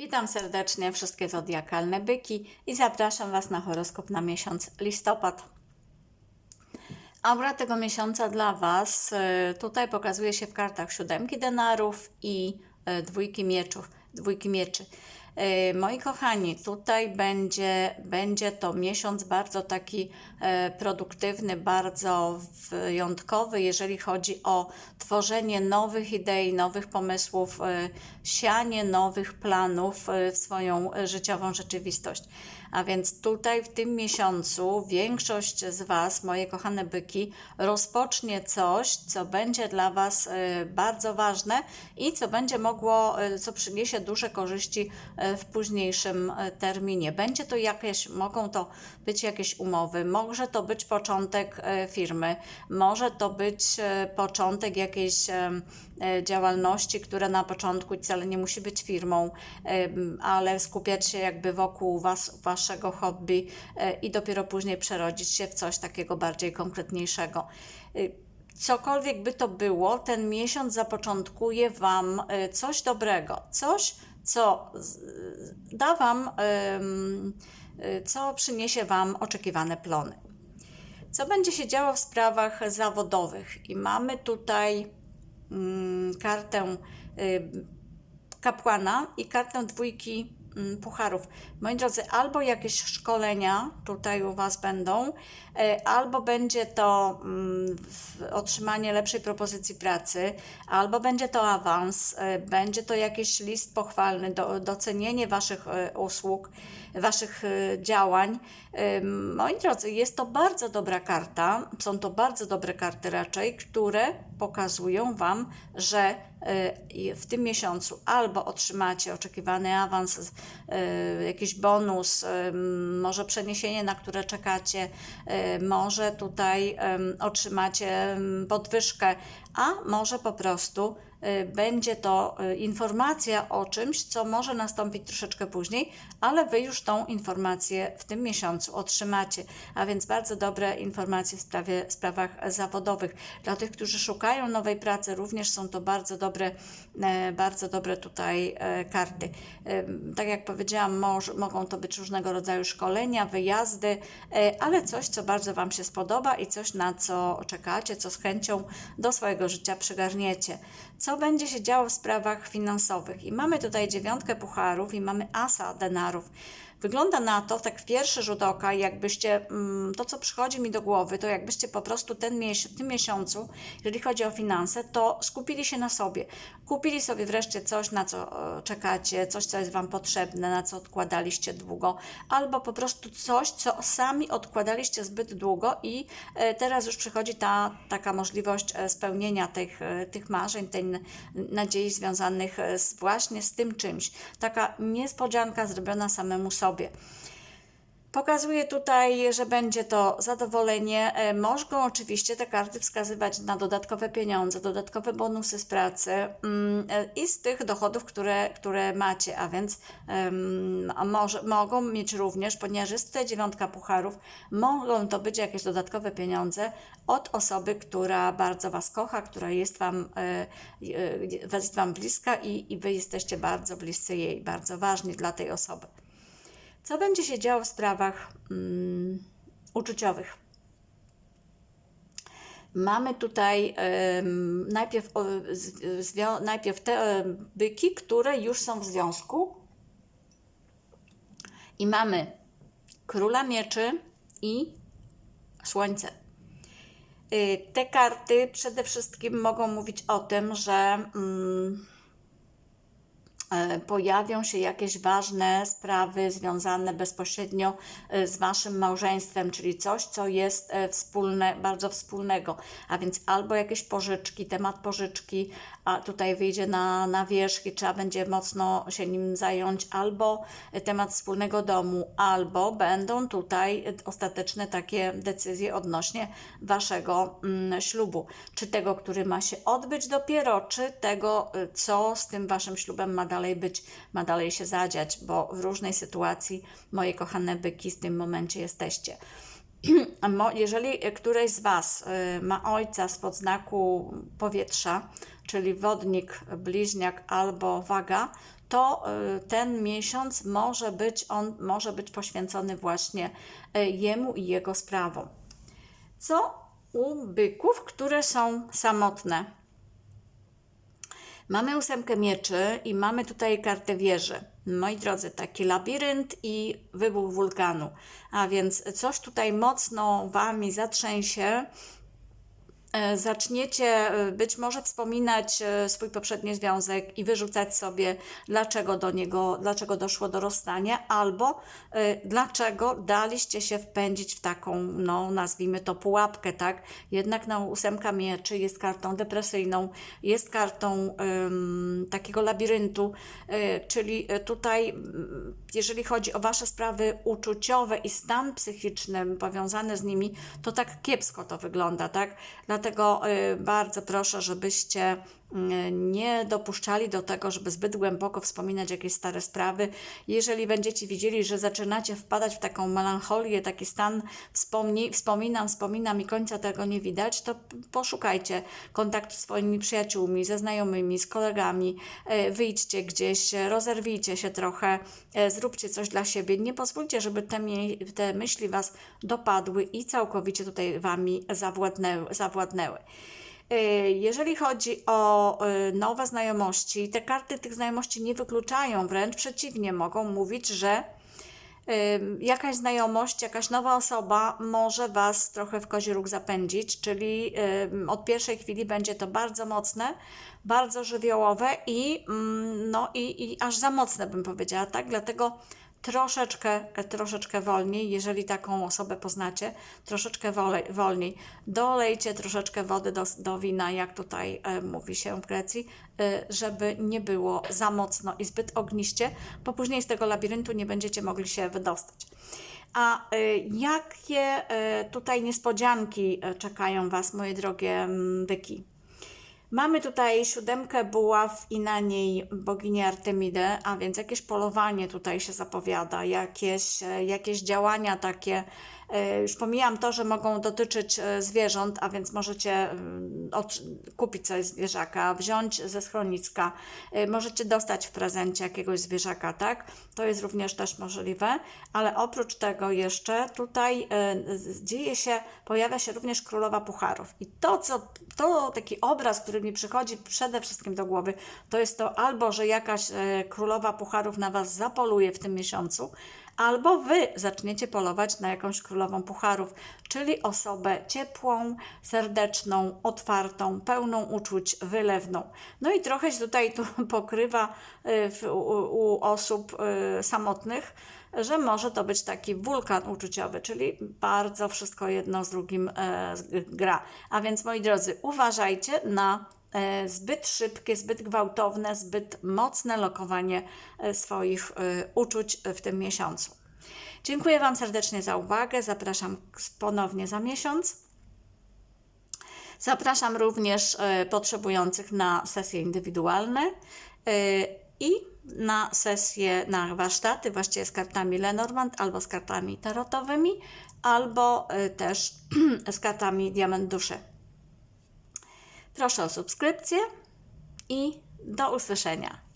Witam serdecznie wszystkie zodiakalne byki i zapraszam Was na horoskop na miesiąc listopad. Aura tego miesiąca dla Was y, tutaj pokazuje się w kartach siódemki denarów i y, dwójki mieczów, dwójki mieczy. Y, Moi kochani, tutaj będzie, będzie to miesiąc bardzo taki e, produktywny, bardzo wyjątkowy, jeżeli chodzi o tworzenie nowych idei, nowych pomysłów, e, sianie nowych planów e, w swoją e, życiową rzeczywistość. A więc tutaj w tym miesiącu większość z Was, moje kochane byki, rozpocznie coś, co będzie dla Was e, bardzo ważne i co będzie mogło, e, co przyniesie duże korzyści e, w późniejszym e, terminie. Będzie to jakieś, mogą to być jakieś umowy, może to być początek e, firmy, może to być e, początek jakiejś e, e, działalności, która na początku wcale nie musi być firmą, ale skupiać się jakby wokół was, waszego hobby e, i dopiero później przerodzić się w coś takiego bardziej konkretniejszego. Cokolwiek by to było, ten miesiąc zapoczątkuje Wam e, coś dobrego, coś, co da Wam, e, co przyniesie Wam oczekiwane plony. Co będzie się działo w sprawach zawodowych? I mamy tutaj mm, kartę y, kapłana i kartę dwójki pucharów. Moi drodzy, albo jakieś szkolenia tutaj u Was będą, e, albo będzie to mm, otrzymanie lepszej propozycji pracy, albo będzie to awans, e, będzie to jakiś list pochwalny, do, docenienie Waszych e, usług, Waszych działań. Moi drodzy, jest to bardzo dobra karta, są to bardzo dobre karty raczej, które pokazują Wam, że w tym miesiącu albo otrzymacie oczekiwany awans, e, jakiś bonus, m, może przeniesienie, na które czekacie, może tutaj otrzymacie podwyżkę, a może po prostu e, będzie to e, informacja o czymś, co może nastąpić troszeczkę później, ale Wy już tą informację w tym miesiącu otrzymacie. A więc bardzo dobre informacje w sprawie, sprawach zawodowych. Dla tych, którzy szukają nowej pracy, również są to bardzo dobre, e, bardzo dobre tutaj e, karty. Em, Tak jak powiedziałam, mogą to być różnego rodzaju szkolenia, wyjazdy, e, ale coś, co bardzo Wam się spodoba i coś, na co czekacie, co z chęcią do swojego życia przygarniecie. Co będzie się działo w sprawach finansowych? I mamy tutaj dziewiątkę pucharów i mamy asa denarów. Wygląda na to, tak w pierwszy rzut oka, jakbyście, mm, to co przychodzi mi do głowy, to jakbyście po prostu ten mies- w tym miesiącu, jeżeli chodzi o finanse, to skupili się na sobie. Kupili sobie wreszcie coś, na co e, czekacie, coś, co jest Wam potrzebne, na co odkładaliście długo, albo po prostu coś, co sami odkładaliście zbyt długo i e, teraz już przychodzi ta taka możliwość e, spełnienia tych, tych marzeń, tej nadziei związanych z, właśnie z tym czymś. Taka niespodzianka zrobiona samemu sobie. Pokazuje tutaj, że będzie to zadowolenie. E, Mogą oczywiście te karty wskazywać na dodatkowe pieniądze, dodatkowe bonusy z pracy mm, e, i z tych dochodów, które, które macie, a więc a może, mogą mieć również, ponieważ jest tutaj dziewiątka pucharów, mogą to być jakieś dodatkowe pieniądze od osoby, która bardzo Was kocha, która jest Wam, e, jest wam bliska i, i Wy jesteście bardzo bliscy jej, bardzo ważni dla tej osoby. Co będzie się działo w sprawach mm, uczuciowych? Mamy tutaj najpierw, o, najpierw te byki, które już są w związku. I mamy króla mieczy i słońce. Y, Te karty przede wszystkim mogą mówić o tym, że. Mm, pojawią się jakieś ważne sprawy związane bezpośrednio e, z Waszym małżeństwem, czyli coś, co jest e, wspólne, bardzo wspólnego, a więc albo jakieś pożyczki, temat pożyczki, a tutaj wyjdzie na, na wierzch i trzeba będzie mocno się nim zająć, albo e, temat wspólnego domu, albo będą tutaj e, ostateczne takie decyzje odnośnie Waszego mm, ślubu, czy tego, który ma się odbyć dopiero, czy tego, co z tym Waszym ślubem ma dalej być, ma dalej się zadziać, bo w różnej sytuacji, moje kochane byki, w tym momencie jesteście. Jeżeli któreś z Was y, ma ojca spod znaku powietrza, czyli wodnik, bliźniak albo waga, to y, ten miesiąc może być on może być poświęcony właśnie y, jemu i jego sprawom. Co u byków, które są samotne? Mamy ósemkę mieczy i mamy tutaj kartę wieży. Moi drodzy, taki labirynt i wybuch wulkanu. A więc coś tutaj mocno Wami zatrzęsie. E, Zaczniecie e, być może wspominać e, swój poprzedni związek i wyrzucać sobie, dlaczego do niego, dlaczego doszło do rozstania, albo dlaczego daliście się wpędzić w taką, no nazwijmy to pułapkę, tak? Jednak na ósemka mieczy jest kartą depresyjną, jest kartą em, takiego labiryntu, czyli tutaj, jeżeli chodzi o Wasze sprawy uczuciowe i stan psychiczny powiązany z nimi, to tak kiepsko to wygląda, tak? Dlatego y, bardzo proszę, żebyście nie dopuszczali do tego, żeby zbyt głęboko wspominać jakieś stare sprawy. Jeżeli będziecie widzieli, że zaczynacie wpadać w taką melancholię, taki stan wspomni, wspominam, wspominam i końca tego nie widać, to poszukajcie kontaktu z swoimi przyjaciółmi, ze znajomymi, z kolegami, y, wyjdźcie gdzieś, rozerwijcie się trochę, y, zróbcie coś dla siebie. Nie pozwólcie, żeby te, te myśli Was dopadły i całkowicie tutaj Wami zawładnęły. zawładnęły. Y, Jeżeli chodzi o y, nowe znajomości, te karty tych znajomości nie wykluczają, wręcz przeciwnie, mogą mówić, że jakaś znajomość, jakaś nowa osoba może Was trochę w kozi róg zapędzić, czyli od pierwszej chwili będzie to bardzo mocne, bardzo żywiołowe i, mm, no, i, i aż za mocne bym powiedziała, tak? Dlatego troszeczkę, troszeczkę wolniej, jeżeli taką osobę poznacie, troszeczkę wolej, wolniej. Dolejcie troszeczkę wody do, do wina, jak tutaj e, mówi się w Grecji, e, żeby nie było za mocno i zbyt ogniście, bo później z tego labiryntu nie będziecie mogli się wydostać. A e, jakie e, tutaj niespodzianki e, czekają Was, moje drogie byki? Mamy tutaj siódemkę buław i na niej boginię Artemidę, a więc jakieś polowanie tutaj się zapowiada, jakieś, e, jakieś działania takie. E, Już pomijam to, że mogą dotyczyć e, zwierząt, a więc możecie mm, kupić coś zwierzaka, wziąć ze schroniska, e, możecie dostać w prezencie jakiegoś zwierzaka, tak? To jest również też możliwe, ale oprócz tego jeszcze tutaj dzieje się, pojawia się również królowa pucharów. I to, co, to taki obraz, który mi przychodzi przede wszystkim do głowy, to jest to albo, że jakaś królowa pucharów na Was zapoluje w tym miesiącu, albo Wy zaczniecie polować na jakąś królową pucharów, czyli osobę ciepłą, serdeczną, otwartą, pełną uczuć, wylewną. No i trochę się tutaj tu pokrywa y, u, osób y, samotnych, że może to być taki wulkan uczuciowy, czyli bardzo wszystko jedno z drugim e, gra. A więc moi drodzy, uważajcie na zbyt szybkie, zbyt gwałtowne, zbyt mocne lokowanie e, swoich e, uczuć w tym miesiącu. Dziękuję Wam serdecznie za uwagę. Zapraszam ponownie za miesiąc. Zapraszam również e, potrzebujących na sesje indywidualne e, i na sesje, na warsztaty właściwie z kartami Lenormand albo z kartami tarotowymi, albo e, też z kartami Diament Duszy. Proszę o subskrypcję i do usłyszenia.